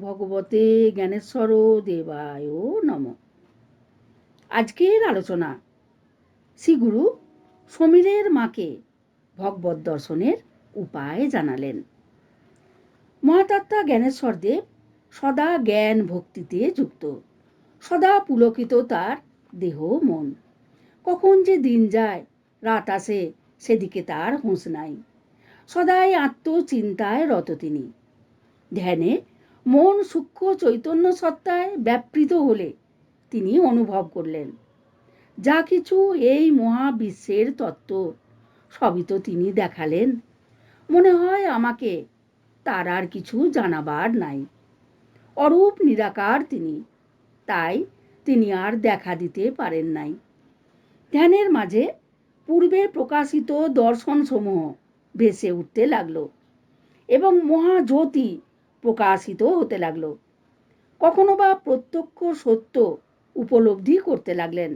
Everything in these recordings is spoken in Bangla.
ভগবতে জ্ঞানেশ্বর দেবায় নম। আজকের আলোচনা, শ্রীগুরু সমীরের মাকে ভগবত দর্শনের উপায় জানালেন। মহাতাত্মা জ্ঞানেশ্বর দেব সদা জ্ঞান ভক্তিতে যুক্ত, সদা পুলকিত তার দেহ মন। কখন যে দিন যায়, রাত আসে, সেদিকে তার হুঁশ নাই। সদাই আত্মচিন্তায় রত তিনি। ধ্যানে মন সূক্ষ্ম চৈতন্য সত্তায় ব্যাপৃত হলে তিনি অনুভব করলেন। যা কিছু এই মহাবিশ্বের তত্ত্ব, সবই তো তিনি দেখালেন। মনে হয় আমাকে তার আর কিছু জানাবার নাই। অরূপ নিরাকার তিনি, তাই তিনি আর দেখা দিতে পারেন নাই। ধ্যানের মাঝে পূর্বে প্রকাশিত দর্শনসমূহ ভেসে উঠতে লাগল এবং মহাজ্যোতি প্রকাশিত হতে লাগল। কখনো বা প্রত্যক্ষ সত্য উপলব্ধি করতে লাগলেন।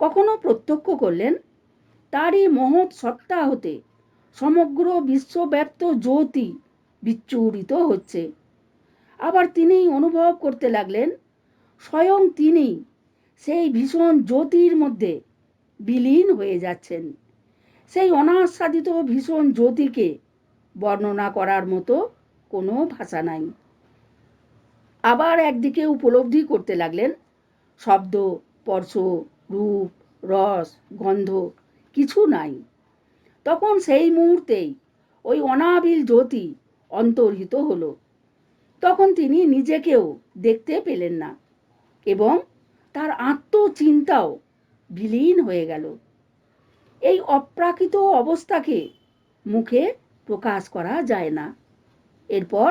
কখনো প্রত্যক্ষ করলেন, তারই মহৎ সত্তা হতে সমগ্র বিশ্বব্যাপ্ত জ্যোতি বিচ্ছুরিত হচ্ছে। আবার তিনি অনুভব করতে লাগলেন, স্বয়ং তিনি সেই ভীষণ জ্যোতির মধ্যে বিলীন হয়ে যাচ্ছেন। সেই অনাস্বাদিত ভীষণ জ্যোতিকে বর্ণনা করার মতো কোনো ভাষা নাই। আবার একদিকে উপলব্ধি করতে লাগলেন, শব্দ, স্পর্শ, রূপ, রস, গন্ধ কিছু নাই। তখন সেই মুহূর্তেই ওই অনাবিল জ্যোতি অন্তর্হিত হলো। তখন তিনি নিজেকেও দেখতে পেলেন না এবং তার আত্মচিন্তাও বিলীন হয়ে গেল। এই অপ্রাকৃত অবস্থাকে মুখে প্রকাশ করা যায় না। এরপর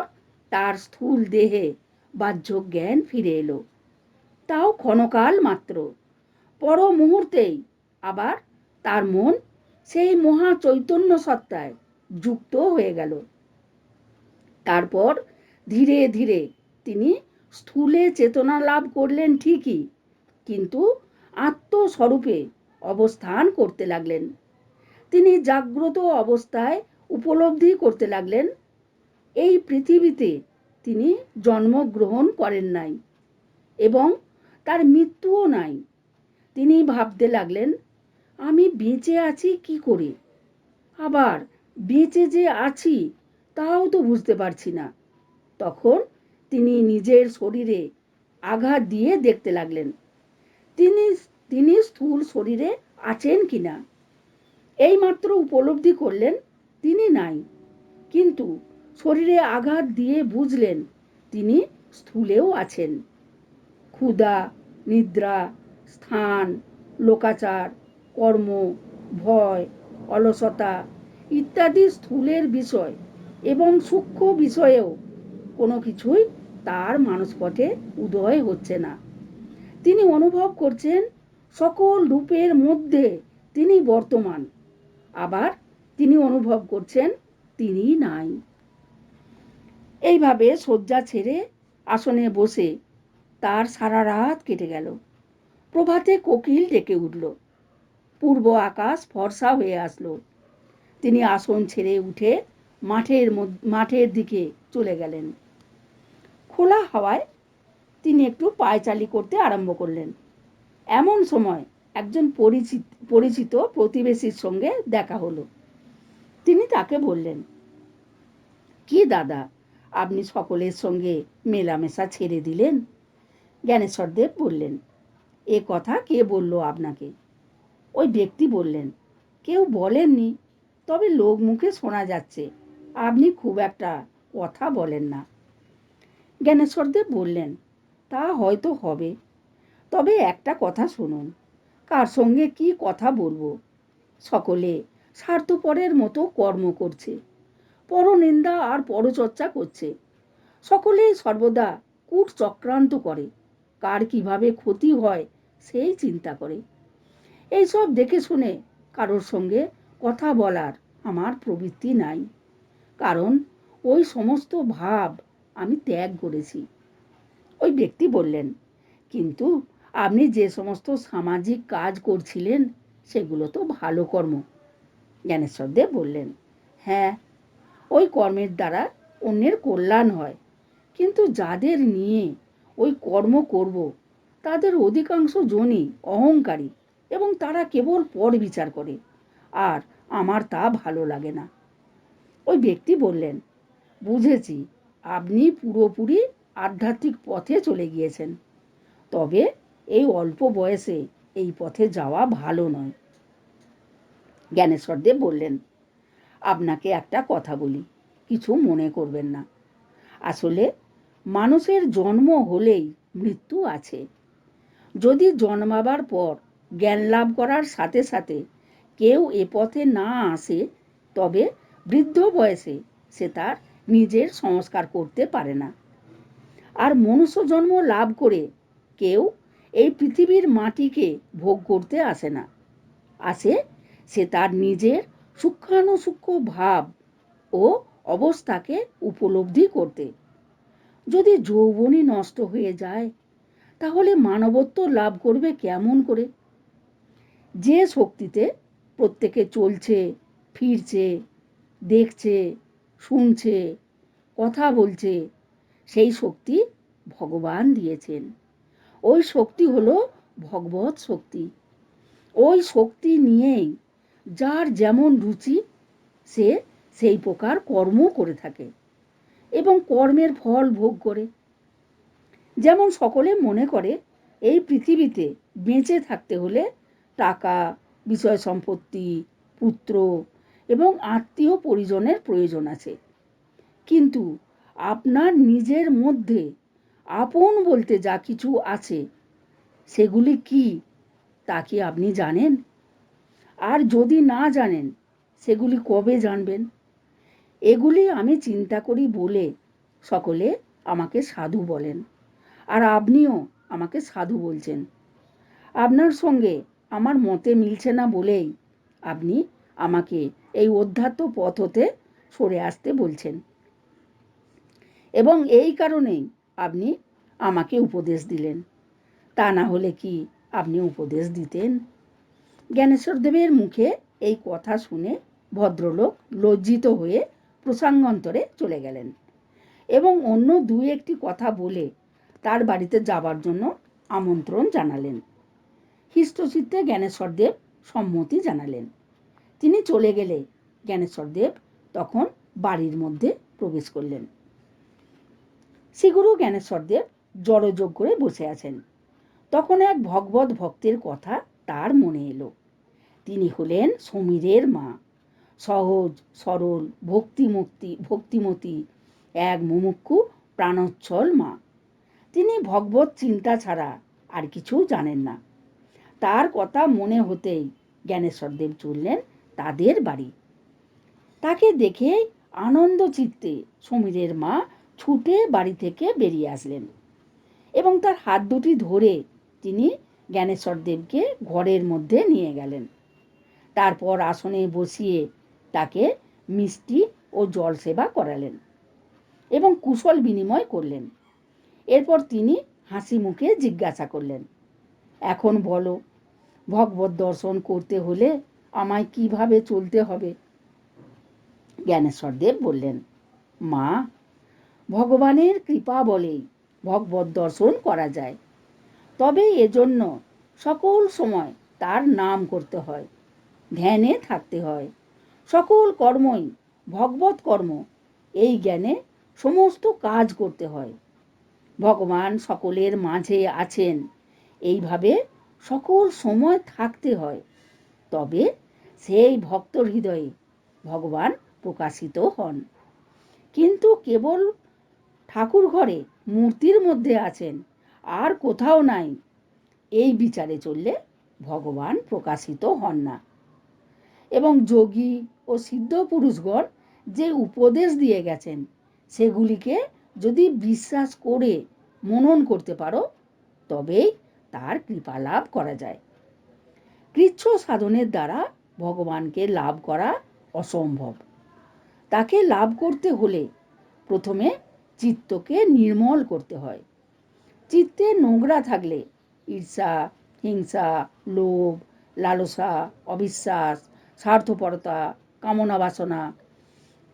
তার স্থূল দেহে বাহ্য জ্ঞান ফিরে এলো। তাও ক্ষণকাল মাত্র। পর মুহূর্তেই আবার তার মন সেই মহা চৈতন্য সত্তায় যুক্ত হয়ে গেল। তারপর ধীরে ধীরে তিনি স্থূলে চেতনা লাভ করলেন ঠিকই, কিন্তু আত্মস্বরূপে অবস্থান করতে লাগলেন। তিনি জাগ্রত অবস্থায় উপলব্ধি করতে লাগলেন এই পৃথিবীতে তিনি জন্মগ্রহণ করেন নাই এবং তার মৃত্যুও নাই। তিনি ভাবতে লাগলেন, আমি বেঁচে আছি কি করে? আবার বেঁচে যে আছি তাও তো বুঝতে পারছি না। তখন তিনি নিজের শরীরে আঘাত দিয়ে দেখতে লাগলেন, তিনি তিনি স্থূল শরীরে আছেন কি না? এইমাত্র উপলব্ধি করলেন, তিনি নাই। কিন্তু শরীরে আঘাত দিয়ে বুঝলেন তিনি স্থূলেও আছেন। ক্ষুধা, নিদ্রা, স্থান, লোকাচার, কর্ম, ভয়, অলসতা ইত্যাদি স্থূলের বিষয় এবং সূক্ষ্ম বিষয়েও কোনো কিছুই তার মানসপটে উদয় হচ্ছে না। তিনি অনুভব করছেন সকল রূপের মধ্যে তিনি বর্তমান। আবার তিনি অনুভব করছেন তিনি নাই। এইভাবে শয্যা ছেড়ে আসনে বসে তার সারা রাত কেটে গেল। প্রভাতে কোকিল ডেকে উঠল। পূর্ব আকাশ ফর্সা হয়ে আসলো। তিনি আসন ছেড়ে উঠে মাঠের মাঠের দিকে চলে গেলেন। খোলা হাওয়ায় তিনি একটু পায়চালি করতে আরম্ভ করলেন। এমন সময় একজন পরিচিত পরিচিত প্রতিবেশীর সঙ্গে দেখা হলো। তিনি তাকে বললেন, কি দাদা আপনি সকলের সঙ্গে মেলামেশা ছেড়ে দিলেন? জ্ঞানেশ্বরদেব বললেন, এ কথা কে বলল আপনাকে? ওই ব্যক্তি বললেন, কেউ বলেননি, তবে লোক মুখে শোনা যাচ্ছে, আপনি খুব একটা কথা বলেন না। জ্ঞানেশ্বরদেব বললেন, তা হয়তো হবে, তবে একটা কথা শুনুন, কার সঙ্গে কি কথা বলব? সকলে স্বার্থপরের মতো কর্ম করছে পরনিন্দা আর পরচর্চা করছে। সকলেই সর্বদা কূট চক্রান্ত করে, কার কীভাবে ক্ষতি হয় সেই চিন্তা করে। এইসব দেখে শুনে কারোর সঙ্গে কথা বলার আমার প্রবৃত্তি নাই। কারণ ওই সমস্ত ভাব আমি ত্যাগ করেছি। ওই ব্যক্তি বললেন, কিন্তু আপনি যে সমস্ত সামাজিক কাজ করছিলেন, সেগুলো তো ভালো কর্ম। জ্ঞানেশ্বরদেব বললেন হ্যাঁ ওই কর্মের দ্বারা অন্যের কল্যাণ হয়। কিন্তু যাদের নিয়ে ওই কর্ম করব, তাদের অধিকাংশ জনই অহংকারী এবং তারা কেবল পর বিচার করে, আর আমার তা ভালো লাগে না। ওই ব্যক্তি বললেন, বুঝেছি, আপনি পুরোপুরি আধ্যাত্মিক পথে চলে গিয়েছেন। তবে এই অল্প বয়সে এই পথে যাওয়া ভালো নয়। জ্ঞানেশ্বরদেব বললেন আপনাকে একটা কথা বলি, কিছু মনে করবেন না। আসলে মানুষের জন্ম হলেই মৃত্যু আছে। যদি জন্মাবার পর জ্ঞান লাভ করার সাথে সাথে কেউ এ পথে না আসে, তবে বৃদ্ধ বয়সে সে তার নিজের সংস্কার করতে পারে না। আর মনুষ্য জন্ম লাভ করে কেউ এই পৃথিবীর মাটিকে ভোগ করতে আসে না। আসে সে তার নিজের সূক্ষ্মানুসূক্ষ্ম ভাব ও অবস্থাকে উপলব্ধি করতে। যদি যৌবনই নষ্ট হয়ে যায়, তাহলে মানবত্ব লাভ করবে কেমন করে? যে শক্তিতে প্রত্যেকে চলছে, ফিরছে, দেখছে, শুনছে, কথা বলছে, সেই শক্তি ভগবান দিয়েছেন। ওই শক্তি হলো ভগবত শক্তি। ওই শক্তি নিয়েই যার যেমন রুচি, সে সেই প্রকার কর্ম করে থাকে এবং কর্মের ফল ভোগ করে। যেমন সকলে মনে করে, এই পৃথিবীতে বেঁচে থাকতে হলে টাকা, বিষয় সম্পত্তি, পুত্র এবং আত্মীয় পরিজনের প্রয়োজন আছে। কিন্তু আপনার নিজের মধ্যে আপন বলতে যা কিছু আছে, সেগুলি কি তা কি আপনি জানেন? আর যদি না জানেন, সেগুলি কবে জানবেন? এগুলি আমি চিন্তা করি বলে সকলে আমাকে সাধু বলেন। আর আপনিও আমাকে সাধু বলছেন। আপনার সঙ্গে আমার মতে মিলছে না বলেই আপনি আমাকে এই অধ্যাত্ম পথ হতে সরে আসতে বলছেন। এবং এই কারণেই আপনি আমাকে উপদেশ দিলেন। তা না হলে কি আপনি উপদেশ দিতেন? জ্ঞানেশ্বরদেবের মুখে এই কথা শুনে ভদ্রলোক লজ্জিত হয়ে প্রসঙ্গান্তরে চলে গেলেন এবং অন্য দু একটি কথা বলে তার বাড়িতে যাবার জন্য আমন্ত্রণ জানালেন। হৃষ্টচিত্তে জ্ঞানেশ্বরদেব সম্মতি জানালেন। তিনি চলে গেলে জ্ঞানেশ্বরদেব তখন বাড়ির মধ্যে প্রবেশ করলেন। শ্রীগুরু জ্ঞানেশ্বরদেব জড়যোগ করে বসে আছেন। তখন এক ভগবত ভক্তের কথা তার মনে এলো। তিনি হলেন সমীরের মা। সহজ, সরল ভক্তিমুক্তি ভক্তিমতী এক মুমুক্ষু প্রাণোচ্ছল মা। তিনি ভগবত চিন্তা ছাড়া আর কিছু জানেন না। তার কথা মনে হতেই জ্ঞানেশ্বরদেব চললেন তাদের বাড়ি। তাকে দেখে আনন্দ চিত্তে সমীরের মা ছুটে বাড়ি থেকে বেরিয়ে আসলেন এবং তার হাত দুটি ধরে তিনি জ্ঞানেশ্বরদেবকে ঘরের মধ্যে নিয়ে গেলেন। তারপর আসনে বসিয়ে তাকে মিষ্টি ও জল সেবা করালেন এবং কুশল বিনিময় করলেন। এরপর তিনি হাসি মুখে জিজ্ঞাসা করলেন, এখন বলো, ভগবত দর্শন করতে হলে আমায় কীভাবে চলতে হবে? জ্ঞানেশ্বরদেব বললেন, মা, ভগবানের কৃপা বলেই ভগবত দর্শন করা যায়। তবে এজন্য সকল সময় তার নাম করতে হয়, ধ্যানে থাকতে হয়। সকল কর্মই ভগবত কর্ম, এই জ্ঞানে সমস্ত কাজ করতে হয়। ভগবান সকলের মাঝে আছেন, এইভাবে সকল সময় থাকতে হয়। তবে সেই ভক্ত হৃদয়ে ভগবান প্রকাশিত হন। কিন্তু কেবল ঠাকুর ঘরে মূর্তির মধ্যে আছেন আর কোথাও নাই। এই বিচারে চললে ভগবান প্রকাশিত হন না। এবং যোগী ও সিদ্ধ পুরুষগণ যে উপদেশ দিয়ে গেছেন, সেগুলিকে যদি বিশ্বাস করে মনন করতে পারো, তবেই তার কৃপা লাভ করা যায়। কৃচ্ছ সাধনের দ্বারা ভগবানকে লাভ করা অসম্ভব। তাকে লাভ করতে হলে প্রথমে চিত্তকে নির্মল করতে হয়। চিত্তে নোংরা থাকলে ঈর্ষা, হিংসা, লোভ, লালসা, অবিশ্বাস, স্বার্থপরতা, কামনা বাসনা,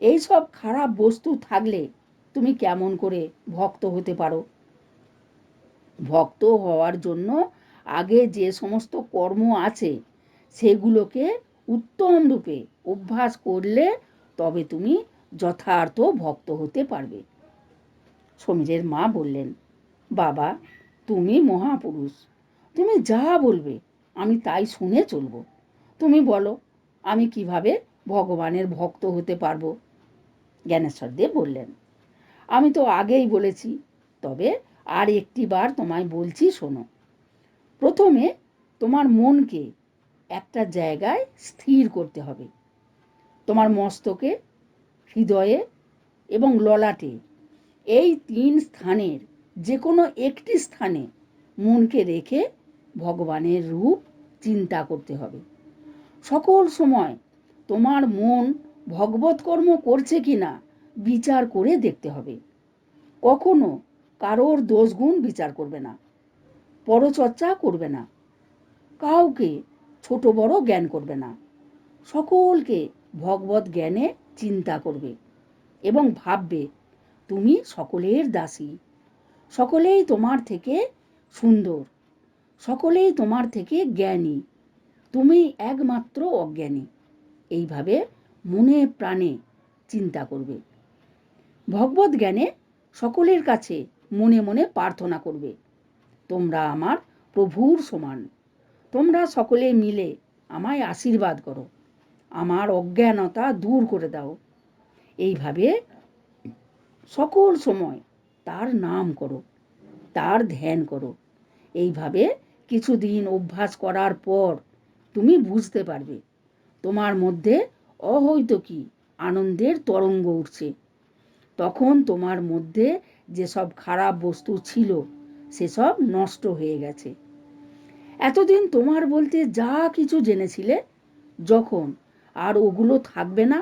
এইসব খারাপ বস্তু থাকলে তুমি কেমন করে ভক্ত হতে পারো? ভক্ত হওয়ার জন্য আগে যে সমস্ত কর্ম আছে, সেগুলোকে উত্তম রূপে অভ্যাস করলে তবে তুমি যথার্থ ভক্ত হতে পারবে। সমীরের মা বললেন বাবা, তুমি মহাপুরুষ। তুমি যা বলবে, আমি তাই শুনে চলব। তুমি বলো, আমি কীভাবে ভগবানের ভক্ত হতে পারব? জ্ঞানেশ্বর দেব বললেন, আমি তো আগেই বলেছি, তবে আর একটি বার তোমায় বলছি শোনো। প্রথমে তোমার মনকে একটা জায়গায় স্থির করতে হবে। তোমার মস্তকে, হৃদয়ে এবং ললাটে এই তিন স্থানের যে কোনো একটি স্থানে মনকে রেখে ভগবানের রূপ চিন্তা করতে হবে। সকল সময় তোমার মন ভগবত কর্ম করছে কি না বিচার করে দেখতে হবে। কখনো কারোর দোষগুণ বিচার করবে না, পরচর্চা করবে না, কাউকে ছোট বড় জ্ঞান করবে না, সকলকে ভগবত জ্ঞানে চিন্তা করবে এবং ভাববে, তুমি সকলের দাসী। সকলেই তোমার থেকে সুন্দর, সকলেই তোমার থেকে জ্ঞানী, তুমি একমাত্র অজ্ঞানী। এইভাবে মনে প্রাণে চিন্তা করবে। ভগবত জ্ঞানে সকলের কাছে মনে মনে প্রার্থনা করবে, তোমরা আমার প্রভুর সমান, তোমরা সকলে মিলে আমায় আশীর্বাদ করো, আমার অজ্ঞানতা দূর করে দাও। এইভাবে সকল সময় তার নাম করো, তার ধ্যান করো। এইভাবে কিছুদিন অভ্যাস করার পর তুমি বুঝতে পারবে, তোমার মধ্যে অহৈতুকী আনন্দের তরঙ্গ উঠছে। তখন তোমার মধ্যে যেসব খারাপ বস্তু ছিল, সেসব নষ্ট হয়ে গেছে। এতদিন তোমার বলতে যা কিছু জেনেছিলে, যখন আর ওগুলো থাকবে না,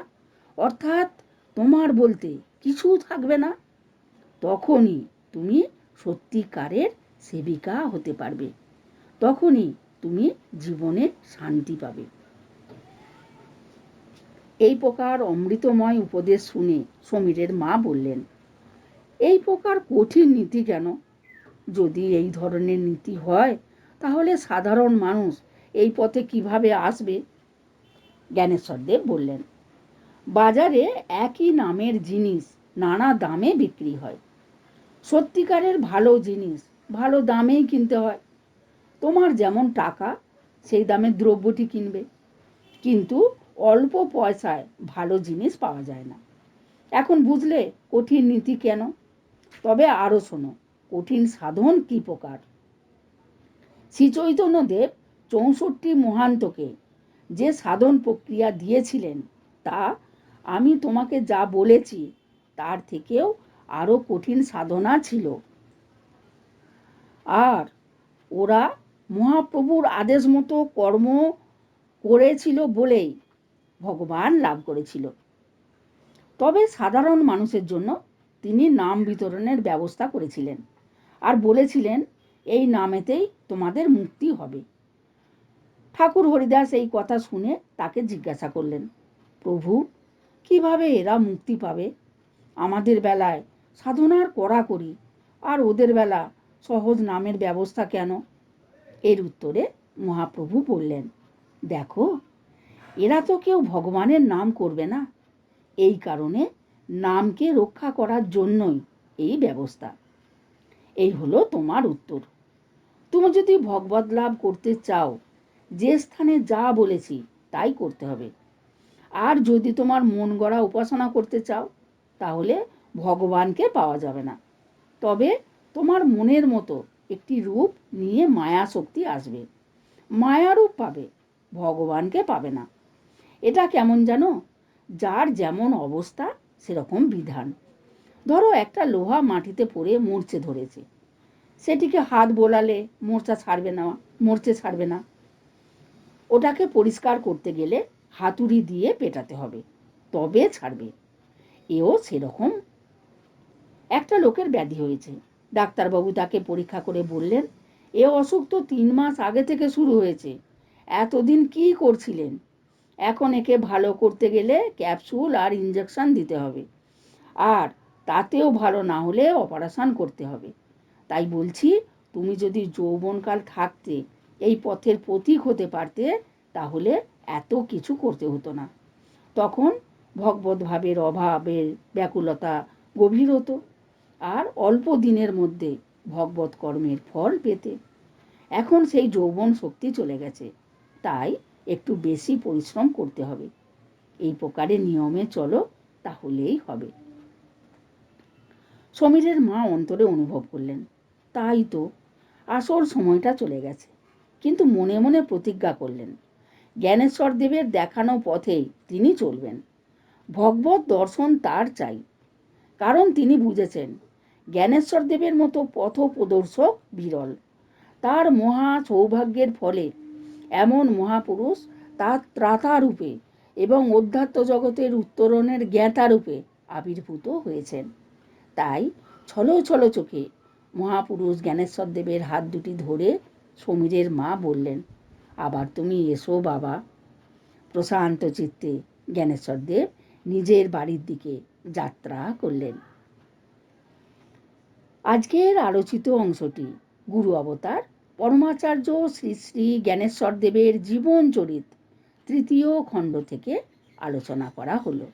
অর্থাৎ তোমার বলতে কিছু থাকবে না তখনই তুমি সত্যিকারের সেবিকা হতে পারবে। তখনই তুমি জীবনে শান্তি পাবে। এই প্রকার অমৃতময় উপদেশ শুনে সমীরের মা বললেন, এই প্রকার কঠিন নীতি কেন? যদি এই ধরনের নীতি হয়, তাহলে সাধারণ মানুষ এই পথে কীভাবে আসবে? জ্ঞানেশ্বর দেব বললেন, বাজারে একই নামের জিনিস নানা দামে বিক্রি হয়। সত্যিকারের ভালো জিনিস, ভালো দামেই কিনতে হয়। তোমার যেমন টাকা, সেই দামে দ্রব্যটি কিনবে। কিন্তু অল্প পয়সায় ভালো জিনিস পাওয়া যায় না। এখন বুঝলে কঠিন নীতি কেন? তবে আরও শোনো, কঠিন সাধন কি প্রকার? শ্রীচৈতন্যদেব চৌষট্টি মহান্তকে যে সাধন প্রক্রিয়া দিয়েছিলেন, তা আমি তোমাকে যা বলেছি, তার থেকেও আরও কঠিন সাধনা ছিল। আর ওরা মহাপ্রভুর আদেশ মতো কর্ম করেছিল বলেই ভগবান লাভ করেছিল। তবে সাধারণ মানুষের জন্য তিনি নাম বিতরণের ব্যবস্থা করেছিলেন আর বলেছিলেন, এই নামেতেই তোমাদের মুক্তি হবে। ঠাকুর হরিদাস এই কথা শুনে তাকে জিজ্ঞাসা করলেন, প্রভু, কীভাবে এরা মুক্তি পাবে? আমাদের বেলায় সাধনার করি। আর ওদের বেলা সহজ নামের ব্যবস্থা কেন? এর উত্তরে মহাপ্রভু বললেন, দেখো, এরা তো কেউ ভগবানের নাম করবে না। এই কারণে নামকে রক্ষা করার জন্যই এই ব্যবস্থা। এই হলো তোমার উত্তর। তুমি যদি ভগবত লাভ করতে চাও, যে স্থানে যা বলেছি তাই করতে হবে। আর যদি তোমার মন গড়া উপাসনা করতে চাও, তাহলে ভগবানকে পাওয়া যাবে না। তবে তোমার মনের মতো একটি রূপ নিয়ে মায়া শক্তি আসবে। মায়া রূপ পাবে, ভগবানকে পাবে না। এটা কেমন জানো? যার যেমন অবস্থা, সেরকম বিধান। ধরো একটা লোহা মাটিতে পড়ে মরচে ধরেছে। সেটিকে হাত বোলালে মোর্চা ছাড়বে না, মরচে ছাড়বে না। ওটাকে পরিষ্কার করতে গেলে হাতুড়ি দিয়ে পেটাতে হবে, তবে ছাড়বে। এও সেরকম একটা লোকের ব্যাধি হয়েছে। ডাক্তারবাবু তাকে পরীক্ষা করে বললেন, এ অসুখ তো তিন মাস আগে থেকে শুরু হয়েছে। এতদিন কি করছিলেন? এখন একে ভালো করতে গেলে ক্যাপসুল আর ইঞ্জেকশন দিতে হবে। আর তাতেও ভালো না হলে অপারেশন করতে হবে। তাই বলছি, তুমি যদি যৌবনকাল থাকতে এই পথের প্রতীক হতে পারতে, তাহলে এত কিছু করতে হতো না। তখন ভগবত ভাবের অভাবের ব্যাকুলতা গভীর হতো। আর অল্প দিনের মধ্যে ভগবত কর্মের ফল পেতে। এখন সেই যৌবন শক্তি চলে গেছে, তাই একটু বেশি পরিশ্রম করতে হবে। এই প্রকারে নিয়মে চলো, তাহলেই হবে। সমীরের মা অন্তরে অনুভব করলেন, তাই তো, আসল সময়টা চলে গেছে। কিন্তু মনে মনে প্রতিজ্ঞা করলেন, জ্ঞানেশ্বর দেবের দেখানো পথেই তিনি চলবেন। ভগবত দর্শন তার চাই, কারণ তিনি বুঝেছেন জ্ঞানেশ্বর দেবের মতো পথ প্রদর্শক বিরল। তার মহা সৌভাগ্যের ফলে এমন মহাপুরুষ তার ত্রাতা রূপে এবং অধ্যাত্ম জগতের উত্তরণের জ্ঞাতা রূপে আবির্ভূত হয়েছেন। তাই ছলো ছলো চোখে মহাপুরুষ জ্ঞানেশ্বর দেবের হাত দুটি ধরে সমীরের মা বললেন, আবার তুমি এসো বাবা। প্রশান্ত চিত্তে জ্ঞানেশ্বর দেব নিজের বাড়ির দিকে যাত্রা করলেন। আজকের আলোচিত অংশটি গুরু অবতার, পরমাচার্য শ্রী শ্রী জ্ঞানেশ্বর দেবের জীবন চরিত, তৃতীয় খণ্ড থেকে আলোচনা করা হলো।